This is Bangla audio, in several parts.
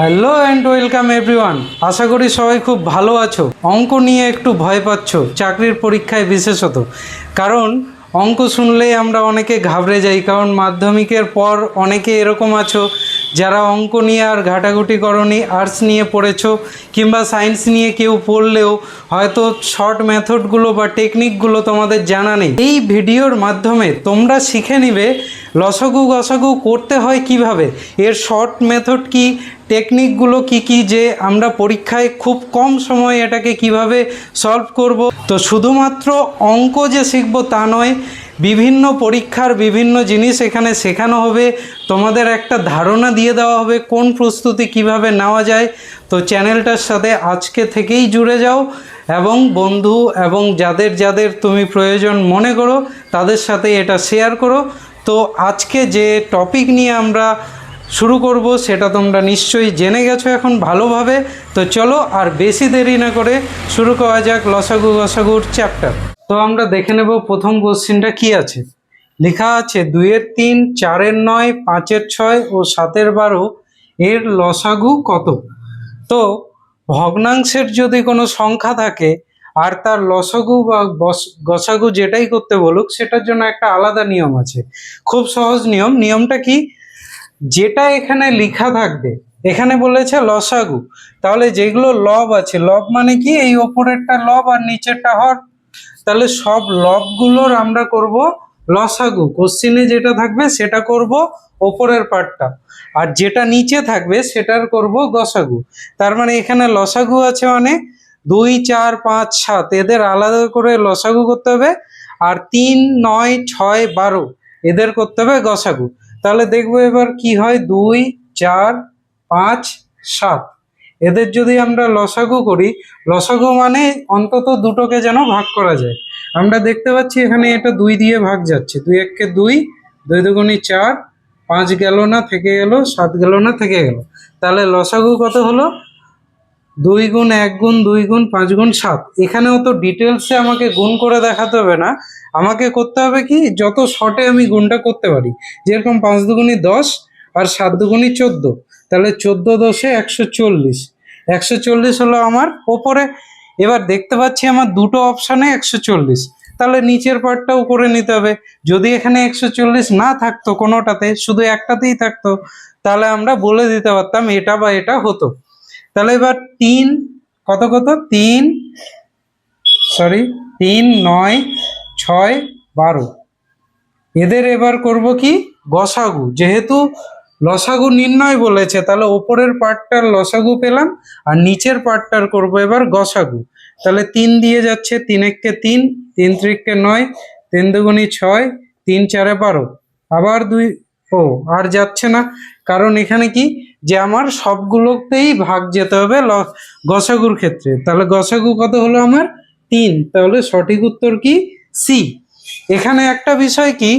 হ্যালো অ্যান্ড ওয়েলকাম এভরিওয়ান আশা করি সবাই খুব ভালো আছো। অঙ্ক নিয়ে একটু ভয় পাচ্ছ, চাকরির পরীক্ষায় বিশেষত। কারণ, অঙ্ক শুনলেই আমরা অনেকে ঘাবড়ে যাই, কারণ মাধ্যমিকের পর অনেকে এরকম আছো যারা অঙ্ক নিয়ে আর ঘাটাঘুটি করনি আর্টস নিয়ে পড়েছো, কিংবা সায়েন্স নিয়ে কেউ পড়লেও হয়তো শর্ট মেথডগুলো বা টেকনিকগুলো তোমাদের জানা নেই, এই ভিডিওর মাধ্যমে তোমরা শিখে নিবে লসাগু গসাগু করতে হয় কীভাবে, এর শর্ট মেথড কি টেকনিকগুলো কি কি যে আমরা পরীক্ষায় খুব কম সময়ে এটাকে কীভাবে সলভ করব, তো শুধুমাত্র অঙ্ক যে শিখব তা নয়, বিভিন্ন পরীক্ষার বিভিন্ন জিনিস এখানে শেখানো হবে তোমাদের একটা ধারণা দিয়ে দেওয়া হবে কোন প্রস্তুতি কীভাবে নেওয়া যায়। তো চ্যানেলটার সাথে আজকে থেকেই জুড়ে যাও এবং বন্ধু এবং যাদের যাদের তুমি প্রয়োজন মনে করো, তাদের সাথে এটা শেয়ার করো। তো আজকে যে টপিক নিয়ে আমরা শুরু করব, সেটা তোমরা নিশ্চয়ই জেনে গেছো এখন ভালোভাবে। তো চলো আর বেশি দেরি না করে শুরু করা যাক লসাগু গসাগুর চ্যাপ্টার তো আমরা দেখে নেব প্রথম কোশ্চিনটা কি আছে। লেখা আছে, দুইয়ের তিন, চারের নয়, পাঁচের ছয় ও সাতের বারো, এর লসাগু কত? তো ভগ্নাংশের যদি কোনো সংখ্যা থাকে, আর তার লসাগু বা গসাগু যেটাই করতে বলুক, সেটার জন্য একটা আলাদা নিয়ম আছে। খুব সহজ নিয়ম। নিয়মটা কি? যেটা এখানে লেখা থাকবে, এখানে বলেছে লসাগু। তাহলে যেগুলো লব আছে, লব মানে কি? এই ওপরেরটা লব আর নিচেরটা হর। তাহলে সব লবগুলোর আমরা করব লসাগু, কোশ্চিনে যেটা থাকবে সেটা করব ওপরের পার্টটা। আর যেটা নিচে থাকবে সেটার করব গসাগু। তার মানে এখানে লসাগু আছে মানে দুই, চার, পাঁচ, সাত। এদের আলাদা করে লসাগু করতে হবে। আর তিন, নয়, ছয়, বারো এদের করতে হবে গসাগু। তাহলে দেখব এবার কি হয়? দুই, চার, পাঁচ, সাত। এদের যদি আমরা লসাগু করি, লসাগু মানে অন্তত দুটোকে যেন ভাগ করা যায়। আমরা দেখতে পাচ্ছি এখানে এটা দুই দিয়ে ভাগ যাচ্ছে। দুই এককে দুই দুই দুগুণি চার, পাঁচ গেল না, থেকে গেল, সাত গেল না, থেকে গেল। তাহলে লসাগু কত হলো? দুই গুণ এক গুণ, দুই গুণ পাঁচ গুণ সাত। এখানেও তো ডিটেলসে আমাকে গুণ করে দেখাতে হবে না। আমাকে করতে হবে কি? যত শর্টে আমি গুণটা করতে পারি। যেরকম পাঁচ দুগুণি দশ আর সাত দুগুণি চোদ্দ। তাহলে চোদ্দ দশে একশো চল্লিশ। একশো চল্লিশ হলো আমার ওপরে। এবার দেখতে পাচ্ছি আমার দুটো অপশানে একশো চল্লিশ। তাহলে নিচের পার্টটাও করে নিতে হবে। যদি এখানে একশো চল্লিশ না থাকতো কোনোটাতে, শুধু একটাতেই থাকতো, তাহলে আমরা বলে দিতে পারতাম এটা বা এটা হতো। তাহলে এবার তিন, কত কত? তিন সরি তিন, নয়, ছয়, বারো। এদের এবার করব কি? গসাগু। যেহেতু লসাগু নির্ণয় বলেছে, তাহলে ওপরের পার্টটার লসাগু পেলাম আর নিচের পার্টটার করব এবার গসাগু। তাহলে তিন দিয়ে যাচ্ছে, তিন এককে তিন তিন ত্রিককে নয়, তিন দুগুণি ছয়, তিন চারে বারো। আবার দুই, ও, আর যাচ্ছে না। কারণ এখানে কি? যে আমার সবগুলোতেই ভাগ যেতে হবে গসাগুর ক্ষেত্রে। তাহলে গসাগু কত হলো আমার? তিন। তাহলে সঠিক উত্তর কি? সি। এখানে একটা বিষয় কি?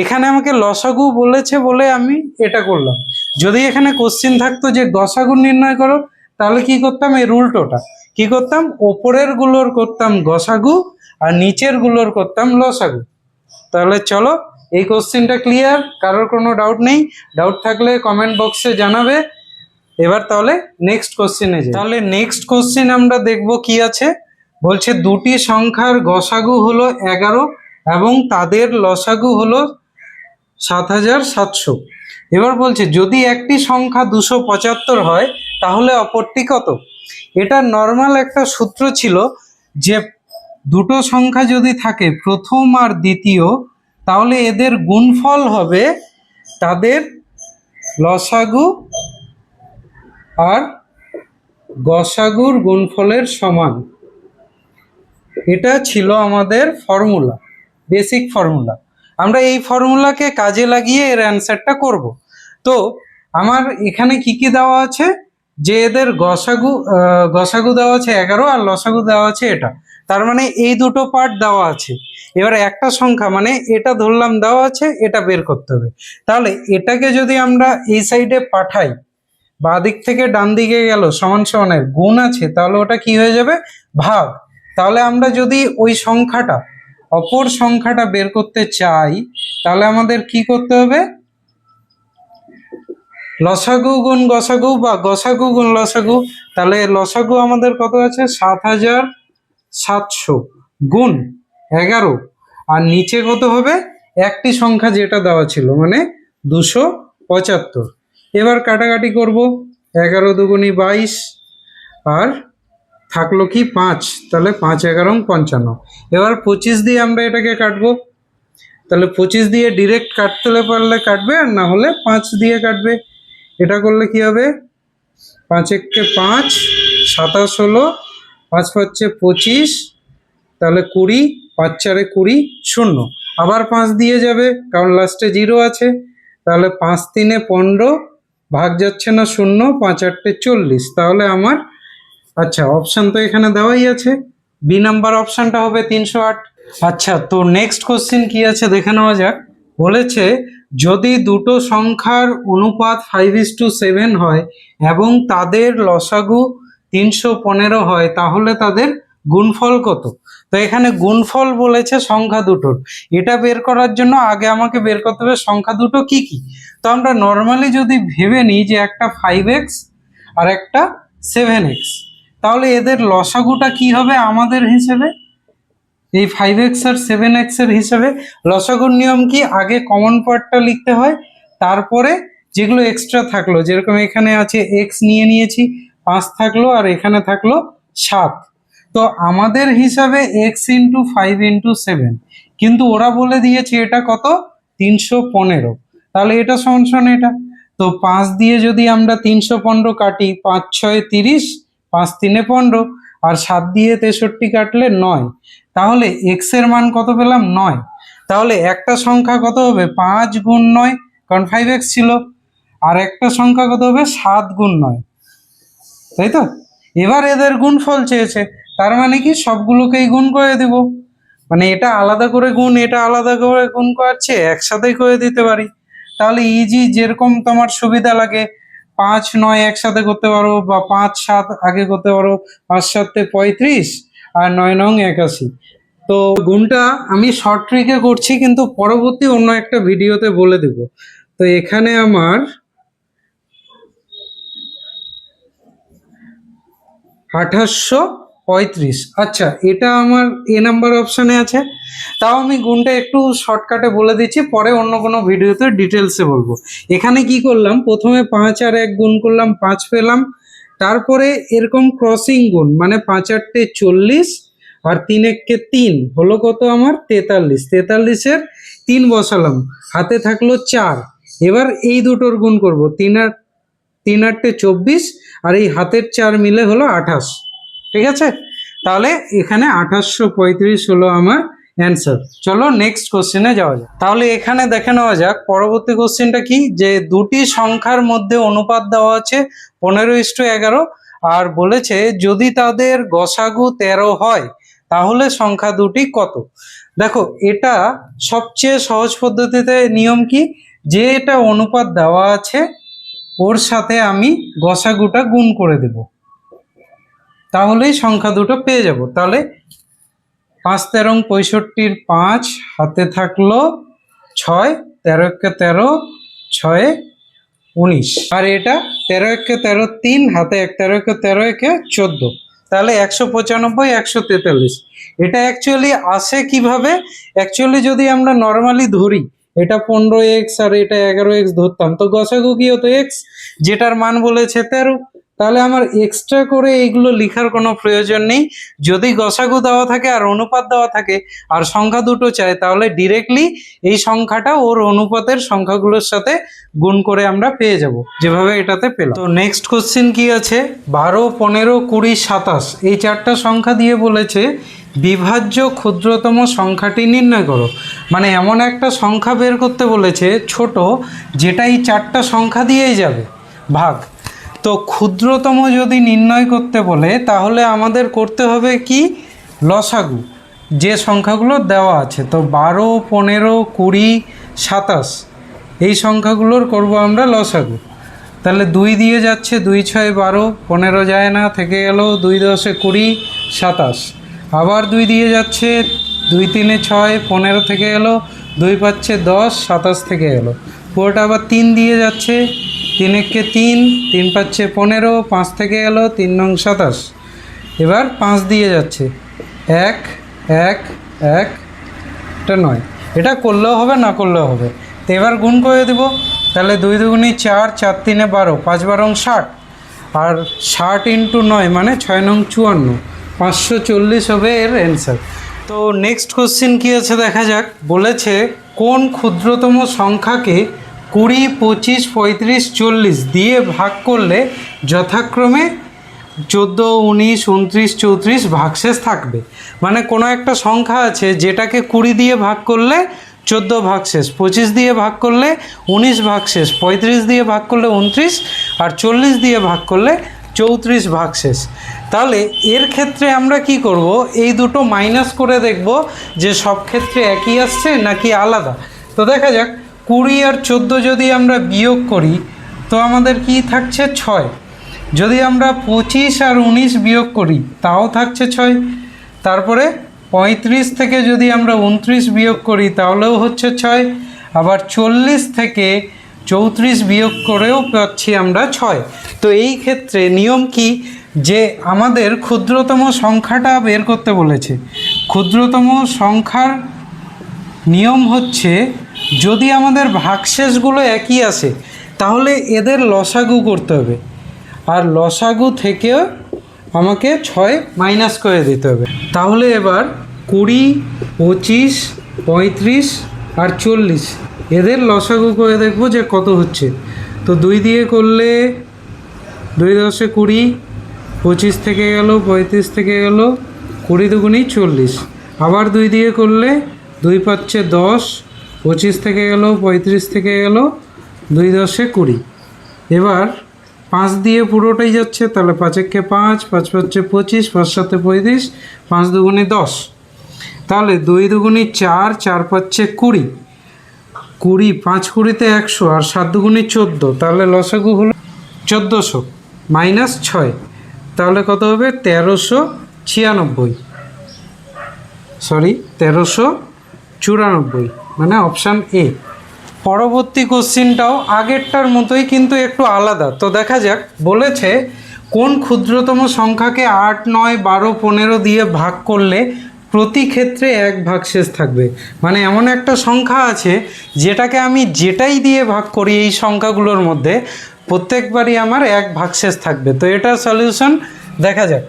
এখানে আমাকে লসাগু বলেছে বলে আমি এটা করলাম। যদি এখানে কোশ্চিন থাকতো যে গসাগু নির্ণয় করো, তাহলে কি করতাম? এই উল্টোটা। কি করতাম? ওপরেরগুলোর করতাম গসাগু আর নিচেরগুলোর করতাম লসাগু। তাহলে চলো, এই কোশ্চেনটা ক্লিয়ার কারোর কোনো ডাউট নেই। ডাউট থাকলে কমেন্ট বক্সে জানাবে। এবার তাহলে নেক্সট কোশ্চেনে যাই। তাহলে নেক্সট কোশ্চেন আমরা দেখব কি আছে? বলছে, দুটি সংখ্যার গসাগু হলো এগারো এবং তাদের লসাগু হলো সাত হাজার সাতশো। এবার বলছে, যদি একটি সংখ্যা দুশো পঁচাত্তর হয়, তাহলে অপরটি কত? এটা নর্মাল একটা সূত্র ছিল যে দুটো সংখ্যা যদি থাকে, প্রথম আর দ্বিতীয়, তাহলে এদের গুণফল হবে তাদের লসাগু আর গসাগুর গুণফলের সমান। এটা ছিল আমাদের ফর্মুলা বেসিক ফর্মুলা আমরা এই ফর্মুলাকে কাজে লাগিয়ে এর অ্যান্সারটা করব। তো আমার এখানে কি কি দেওয়া আছে? যে এদের গসাগু গসাগু দেওয়া আছে এগারো আর লসাগু দেওয়া আছে এটা। তার মানে এই দুটো পার্ট দেওয়া আছে। এবার একটা সংখ্যা মানে এটা ধরলাম দেওয়া আছে, এটা বের করতে হবে। তাহলে এটাকে যদি আমরা এই সাইডে পাঠাই বাঁ দিক থেকে ডান দিকে গেল, সমান সমানের গুণ আছে, তাহলে ওটা কি হয়ে যাবে? ভাগ। তাহলে আমরা যদি ওই সংখ্যাটা অপর সংখ্যাটা বের করতে চাই, তাহলে আমাদের কি করতে হবে? লসাগু গুণ গসাগু বা গসাগু গুণ লসাগু, তাহলে লসাগু আমাদের কত আছে? সাত হাজার সাতশো গুণ এগারো। আর নিচে কত হবে? একটি সংখ্যা যেটা দেওয়া ছিল মানে দুশো পঁচাত্তর। এবার কাটাকাটি করব, এগারো দুগুণি বাইশ, আর থাকল কি পাঁচ, তাহলে পাঁচ এগারো পঞ্চান্ন। এবার পঁচিশ দিয়ে আমরা এটাকে কাটবো। তাহলে পঁচিশ দিয়ে ডিরেক্ট কাটতে পারলে কাটবে, আর না হলে পাঁচ দিয়ে কাটবে। এটা করলে কি হবে? পাঁচ এককে পাঁচ, সাতাশ হলো, পাঁচ পাচ্ছে পঁচিশ, তাহলে কুড়ি, পাঁচ চারে কুড়ি, শূন্য। আবার পাঁচ দিয়ে যাবে, কারণ লাস্টে জিরো আছে। তাহলে পাঁচ তিনে পনেরো, ভাগ যাচ্ছে না শূন্য, পাঁচ আটটে চল্লিশ। তাহলে আমার আচ্ছা অপশান তো এখানে দেওয়াই আছে। বি নাম্বার অপশানটা হবে তিনশো আট। আচ্ছা তো নেক্সট কোশ্চেন কি আছে দেখে নেওয়া যাক। বলেছে, যদি দুটো সংখ্যার অনুপাত ফাইভ ইস টু সেভেন হয় এবং তাদের লসাগু তিনশো পনেরো হয়, তাহলে তাদের গুণফল কত? তো এখানে গুণফল বলেছে সংখ্যা দুটোর। এটা বের করার জন্য আগে আমাকে বের করতে হবে সংখ্যা দুটো কি কি? তো আমরা নর্মালি যদি ভেবে নিই যে একটা ফাইভ এক্স আর একটা সেভেন এক্স তাহলে এদের লসাগুটা কি হবে আমাদের হিসেবে? এই ফাইভ এক্স আর সেভেন এক্সের হিসাবে লসাগুর নিয়ম কি? আগে কমন পার্টটা লিখতে হয়, তারপরে যেগুলো এক্সট্রা থাকল, যেরকম এখানে আছে এক্স নিয়ে নিয়েছি, পাঁচ থাকল আর এখানে থাকল সাত। তো আমাদের হিসাবে x into five into seven কিন্তু ওরা বলে দিয়েছে এটা কত? তিনশো পনেরো। তাহলে এটা সমান সমান এটা। তো পাঁচ দিয়ে যদি আমরা তিনশো পনেরো কাটি, পাঁচ, ছয়, তিরিশ পাঁচ তিনে পনেরো আর সাত দিয়ে তেষট্টি কাটলে নয়। তাহলে এক্সের মান কত পেলাম? নয়। তাহলে একটা সংখ্যা কত হবে? পাঁচ গুণ নয়, কারণ ফাইভ এক্স ছিল। আর একটা সংখ্যা কত হবে? সাত গুণ নয়। তাই তো? এবার এদের গুণফল চেয়েছে। তার মানে কি? সবগুলোকেই গুণ করে দেব। মানে এটা আলাদা করে গুণ, এটা আলাদা করে গুণ করার চেয়ে একসাথেই করে দিতে পারি। তাহলে ইজি যেরকম তোমার সুবিধা লাগে। পাঁচ নয় একসাথে করতে পারো বা পাঁচ সাত আগে করতে পারো, পাঁচ সাতে পঁয়ত্রিশ আর নয় নং একাশি। তো গুণটা আমি শর্ট ট্রিকে করছি, কিন্তু পরবর্তী অন্য একটা ভিডিওতে বলে দেব। তো এখানে আমার আঠাশশো পঁয়ত্রিশ। আচ্ছা এটা আমার এ নাম্বার অপশানে আছে। তাও আমি গুণটা একটু শর্টকাটে বলে দিচ্ছি, পরে অন্য কোনো ভিডিওতে ডিটেলসে বলব। এখানে কি করলাম? প্রথমে পাঁচ আর এক গুণ করলাম, পাঁচ পেলাম। তারপরে এরকম ক্রসিং গুণ মানে পাঁচ আটটে চল্লিশ আর তিন এককে তিন, হলো কত আমার? তেতাল্লিশ। তেতাল্লিশের তিন বসালাম, হাতে থাকল চার। এবার এই দুটোর গুণ করব, তিন আর, তিন আটটে চব্বিশ আর এই হাতের চার মিলে হলো আঠাশ। ঠিক আছে? তাহলে এখানে আঠাশশো পঁয়ত্রিশ হলো আমার অ্যান্সার চলো নেক্সট কোশ্চেনে যাওয়া যাক। তাহলে এখানে দেখে নেওয়া যাক, পরবর্তী কোশ্চেনটা কি? যে দুটি সংখ্যার মধ্যে অনুপাত দেওয়া আছে পনেরো ইস্টু এগারো, আর বলেছে যদি তাদের গসাগু তেরো হয়, তাহলে সংখ্যা দুটি কত? দেখো, এটা সবচেয়ে সহজ পদ্ধতিতে নিয়ম কি? যে এটা অনুপাত দেওয়া আছে, ওর সাথে আমি গসাগুটা গুণ করে দেব। তাহলেই সংখ্যা দুটো পেয়ে যাব। তাহলে পাঁচ তেরো পঁয়ষট্টির পাঁচ, হাতে থাকল ছয়, তেরো একে তেরো, ছয়ে, উনিশ। আর এটা তেরো একে তেরো, তিন, হাতে এক, তেরো একে তেরো, একে চোদ্দ। তাহলে একশো পঁচানব্বই, একশো তেতাল্লিশ। এটা অ্যাকচুয়ালি আসে কীভাবে? অ্যাকচুয়ালি যদি আমরা নর্মালি ধরি, এটা পনেরো এক্স আর এটা এগারো এক্স ধরতাম, তো গসাগু কি হতো? এক্স, যেটার মান বলেছে তেরো। তাহলে আমার এক্সট্রা করে এইগুলো লেখার কোনো প্রয়োজন নেই। যদি গসাগু দেওয়া থাকে আর অনুপাত দেওয়া থাকে আর সংখ্যা দুটো চাই, তাহলে ডিরেক্টলি এই সংখ্যাটা ওর অনুপাতের সংখ্যাগুলোর সাথে গুণ করে আমরা পেয়ে যাব, যেভাবে এটাতে পেলাম। তো নেক্সট কোশ্চেন কি আছে? বারো, পনেরো, কুড়ি, সাতাশ। এই চারটা সংখ্যা দিয়ে বলেছে, বিভাজ্য ক্ষুদ্রতম সংখ্যাটি নির্ণয় করো। মানে এমন একটা সংখ্যা বের করতে বলেছে, ছোট, যেটা এই চারটা সংখ্যা দিয়েই যাবে। ভাগ। তো ক্ষুদ্রতম যদি নির্ণয় করতে বলে, তাহলে আমাদের করতে হবে কি? লসাগু, যে সংখ্যাগুলো দেওয়া আছে। তো বারো, পনেরো, কুড়ি, সাতাশ, এই সংখ্যাগুলোর করব আমরা লসাগু। তাহলে দুই দিয়ে যাচ্ছে দুই ছয় বারো, পনেরো যায় না, থেকে গেল দুই দশে কুড়ি, সাতাশ। আবার দুই দিয়ে যাচ্ছে দুই তিনে ছয়, পনেরো থেকে গেলো দুই পাচ্ছে দশ, সাতাশ থেকে গেলো। পুরোটা আবার তিন দিয়ে যাচ্ছে। তিন একে তিন তিন পাচ্ছে পনেরো, পাঁচ থেকে গেল তিন নং সাতাশ। এবার পাঁচ দিয়ে যাচ্ছে। এক এক এক, এটা নয়। এটা করলেও হবে, না করলেও হবে। তো এবার গুণ করে দেব। তাহলে দুই দুগুণি চার চার তিনে বারো, পাঁচ বারং ষাট। আর ষাট ইন্টু নয় মানে ছয় নং চুয়ান্ন। পাঁচশো চল্লিশ হবে এর অ্যান্সার তো নেক্সট কোশ্চিন কী আছে দেখা যাক। বলেছে, কোন ক্ষুদ্রতম সংখ্যাকে কুড়ি, পঁচিশ, পঁয়ত্রিশ, চল্লিশ দিয়ে ভাগ করলে যথাক্রমে চোদ্দ, উনিশ, উনত্রিশ, চৌত্রিশ ভাগশেষ থাকবে। মানে কোনো একটা সংখ্যা আছে যেটাকে কুড়ি দিয়ে ভাগ করলে চোদ্দ ভাগশেষ, পঁচিশ দিয়ে ভাগ করলে উনিশ ভাগশেষ, পঁয়ত্রিশ দিয়ে ভাগ করলে উনত্রিশ আর চল্লিশ দিয়ে ভাগ করলে চৌত্রিশ ভাগশেষ। তাহলে এর ক্ষেত্রে আমরা কি করব? এই দুটো মাইনাস করে দেখব যে সব ক্ষেত্রে একই আসছে নাকি আলাদা। তো দেখা যাক। কুড়ি আর চোদ্দ যদি আমরা বিয়োগ করি, তো আমাদের কি থাকছে ছয়? যদি আমরা পঁচিশ আর উনিশ বিয়োগ করি, তাও থাকছে ছয়। তারপরে পঁয়ত্রিশ থেকে যদি আমরা উনত্রিশ বিয়োগ করি, তাহলেও হচ্ছে ছয়। আবার চল্লিশ থেকে চৌত্রিশ বিয়োগ করেও পাচ্ছি আমরা ছয়। তো এই ক্ষেত্রে নিয়ম কি? যে আমাদের ক্ষুদ্রতম সংখ্যাটা বের করতে বলেছে। ক্ষুদ্রতম সংখ্যার নিয়ম হচ্ছে যদি আমাদের ভাগশেষগুলো একই আসে তাহলে এদের লসাগু করতে হবে। আর লসাগু থেকেও আমাকে ছয় মাইনাস করে দিতে হবে। তাহলে এবার কুড়ি, পঁচিশ, পঁয়ত্রিশ আর চল্লিশ, এদের লসাগু করে দেখব যে কত হচ্ছে। তো দুই দিয়ে করলে দুই দশে কুড়ি, পঁচিশ থেকে গেল, পঁয়ত্রিশ থেকে গেল, কুড়ি দুগুনি চল্লিশ। আবার দুই দিয়ে করলে দুই পাচ্ছে দশ পঁচিশ থেকে গেল, পঁয়ত্রিশ থেকে গেল, দুই দশে কুড়ি। এবার পাঁচ দিয়ে পুরোটাই যাচ্ছে, তাহলে পাঁচ একে পাঁচ পাঁচ পাচ্ছে পঁচিশ, পাঁচ সাথে পঁয়ত্রিশ, পাঁচ দুগুনি দশ। তাহলে দুই দুগুনি চার চার পাচ্ছে কুড়ি। কুড়ি, পাঁচ কুড়িতে একশো, আর সাত দুগুনি চোদ্দ। তাহলে লসাগু হলো চোদ্দোশো, মাইনাস ছয়। তাহলে কত হবে? তেরোশো ছিয়ানব্বই। সরি, তেরোশো চুরানব্বই মানে অপশান এ পরবর্তী কোশ্চিনটাও আগেরটার মতোই কিন্তু একটু আলাদা। তো দেখা যাক, বলেছে কোন ক্ষুদ্রতম সংখ্যাকে আট, নয়, বারো, পনেরো দিয়ে ভাগ করলে প্রতি ক্ষেত্রে এক ভাগশেষ থাকবে। মানে এমন একটা সংখ্যা আছে, যেটাকে আমি যেটাই দিয়ে ভাগ করি এই সংখ্যাগুলোর মধ্যে, প্রত্যেকবারই আমার এক ভাগশেষ থাকবে। তো এটার সলিউশন দেখা যাক।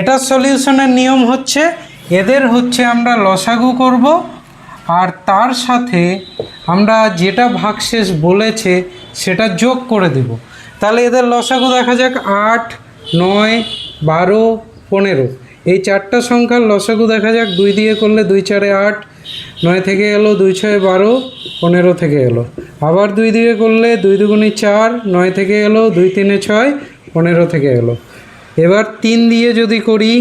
এটার সলিউশনের নিয়ম হচ্ছে এদের হচ্ছে আমরা লসাগু করব, আর তার সাথে আমরা যেটা ভাগশেষ বলেছে সেটা যোগ করে দেব। তাহলে এদের লসাগু দেখা যাক, আট, নয়, বারো, পনেরো। এই চারটা সংখ্যার লসাগু দেখা যাক, দুই দিয়ে করলে দুই চারে আট, নয় থেকে এলো দুই ছয় বারো, পনেরো থেকে এলো। আবার দুই দিয়ে করলে দুই দুগুনি চার, নয় থেকে এলো দুই তিনে ছয়, পনেরো থেকে এলো। এবার তিন দিয়ে যদি করি,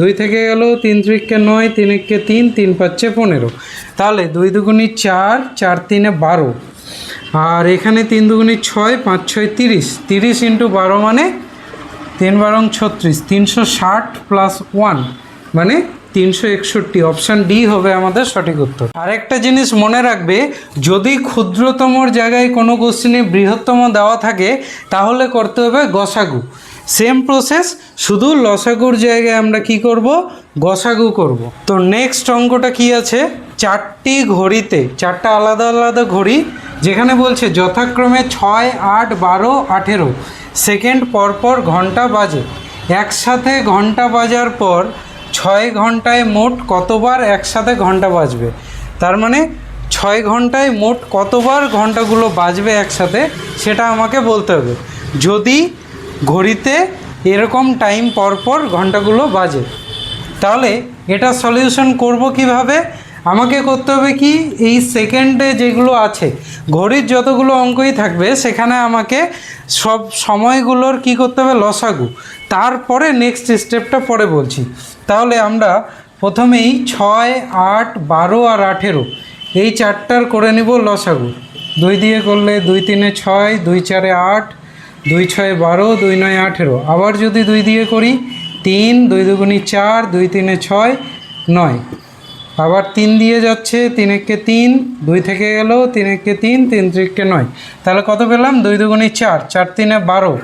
দুই থেকে গেল, তিন ত্রিককে নয় তিন একে তিন তিন পাচ্ছে পনেরো। তাহলে দুই দুগুনি চার চার তিনে বারো। আর এখানে তিন দুগুনি ছয়, পাঁচ ছয় তিরিশ। তিরিশ ইন্টু বারো মানে তিন বারং ছত্রিশ, তিনশো ষাট প্লাস ওয়ান মানে তিনশো একষট্টি। অপশান ডি হবে আমাদের সঠিক উত্তর। আরেকটা জিনিস মনে রাখবে, যদি ক্ষুদ্রতমর জায়গায় কোনো কোশ্চিনে বৃহত্তম দেওয়া থাকে, তাহলে করতে হবে গসাগু। সেম প্রসেস শুধু লসাগুর জায়গায় আমরা কি করব? গসাগু করব। তো নেক্সট অঙ্কটা কি আছে? চারটি ঘড়িতে, চারটা আলাদা আলাদা ঘড়ি, যেখানে বলছে যথাক্রমে ছয়, আট, বারো, আঠেরো। সেকেন্ড পরপর ঘণ্টা বাজে। একসাথে ঘণ্টা বাজার পর ছয় ঘন্টায় মোট কতবার একসাথে ঘণ্টা বাজবে? তার মানে ছয় ঘন্টায় মোট কতবার ঘন্টাগুলো বাজবে একসাথে, সেটা আমাকে বলতে হবে। যদি ঘড়িতে এরকম টাইম পর পর ঘন্টাগুলো বাজে। তাহলে এটা সলিউশন করব কীভাবে? আমাকে করতে হবে কি? এই সেকেন্ডে যেগুলো আছে, ঘড়ির যতগুলো অঙ্কই থাকবে, সেখানে আমাকে সব সময়গুলোর কি করতে হবে? লসাগু। তারপরে নেক্সট স্টেপটা পরে বলছি। তাহলে আমরা প্রথমেই ছয়, আট, বারো আর আঠেরো, এই চারটার করে নিব লসাগু। দুই দিয়ে করলে দুই, তিনে ছয়, দুই, চারে আট দুই ছয় বারো, দুই নয় আঠেরো। আবার যদি দুই দিয়ে করি, তিন, দুই দুগুনি চার, দুই তিনে ছয়, নয়। আবার তিন দিয়ে যাচ্ছে তিন একে তিন, দুই থেকে গেল তিন একে তিন তিন ত্রিককে নয়। তাহলে কত পেলাম? দুই দুগুণি চার চার তিনে বারো।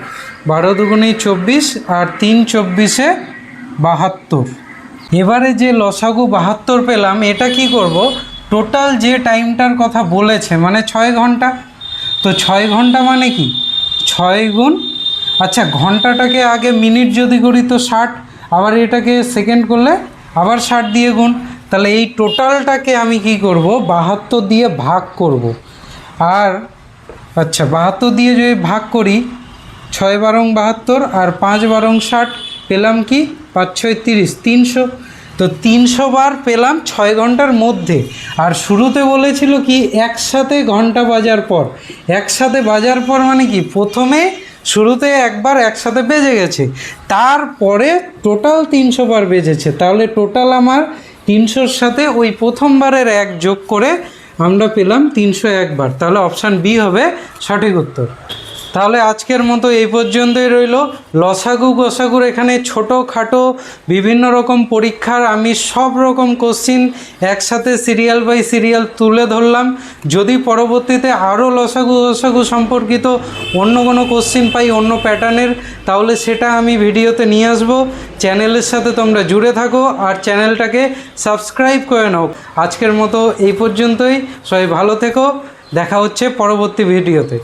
বারো দুগুণি চব্বিশ আর তিন চব্বিশে বাহাত্তর। এবারে যে লসাগু বাহাত্তর পেলাম, এটা কি করব? টোটাল যে টাইমটার কথা বলেছে মানে ছয় ঘণ্টা। তো ছয় ঘণ্টা মানে কি? ছয় গুণ? আচ্ছা ঘন্টাটাকে আগে মিনিট যদি করি তো ষাট, আবার এটাকে সেকেন্ড করলে আবার ষাট দিয়ে গুণ। তাহলে এই টোটালটাকে আমি কি করব? বাহাত্তর দিয়ে ভাগ করব। আর আচ্ছা বাহাত্তর দিয়ে যদি ভাগ করি, ছয় বারং বাহাত্তর আর পাঁচ বারং ষাট, পেলাম কি? পাঁচ ছয় তিরিশ, তিনশো। তো তিনশো বার পেলাম ছয় ঘণ্টার মধ্যে। আর শুরুতে বলেছিল কি, একসাথে ঘণ্টা বাজার পর। একসাথে বাজার পর মানে কি, প্রথমে শুরুতে একবার একসাথে বেজে গেছে। তারপরে টোটাল তিনশো বার বেজেছে। তাহলে টোটাল আমার তিনশোর সাথে ওই প্রথমবারের এক যোগ করে আমরা পেলাম তিনশো একবার তাহলে অপশান বি হবে সঠিক উত্তর। তাহলে আজকের মতো এই পর্যন্তই রইল। লসাগু গোসাগুর এখানে ছোটো খাটো বিভিন্ন রকম পরীক্ষার আমি সব রকম কোশ্চিন একসাথে সিরিয়াল বাই সিরিয়াল তুলে ধরলাম। যদি পরবর্তীতে আরও লসাগু গোসাগু সম্পর্কিত অন্য কোনো কোশ্চিন পাই অন্য প্যাটার্নের তাহলে সেটা আমি ভিডিওতে নিয়ে আসব। চ্যানেলের সাথে তোমরা জুড়ে থাকো আর চ্যানেলটাকে সাবস্ক্রাইব করে নাও। আজকের মতো এই পর্যন্তই। সবাই ভালো থেকো। দেখা হচ্ছে পরবর্তী ভিডিওতে।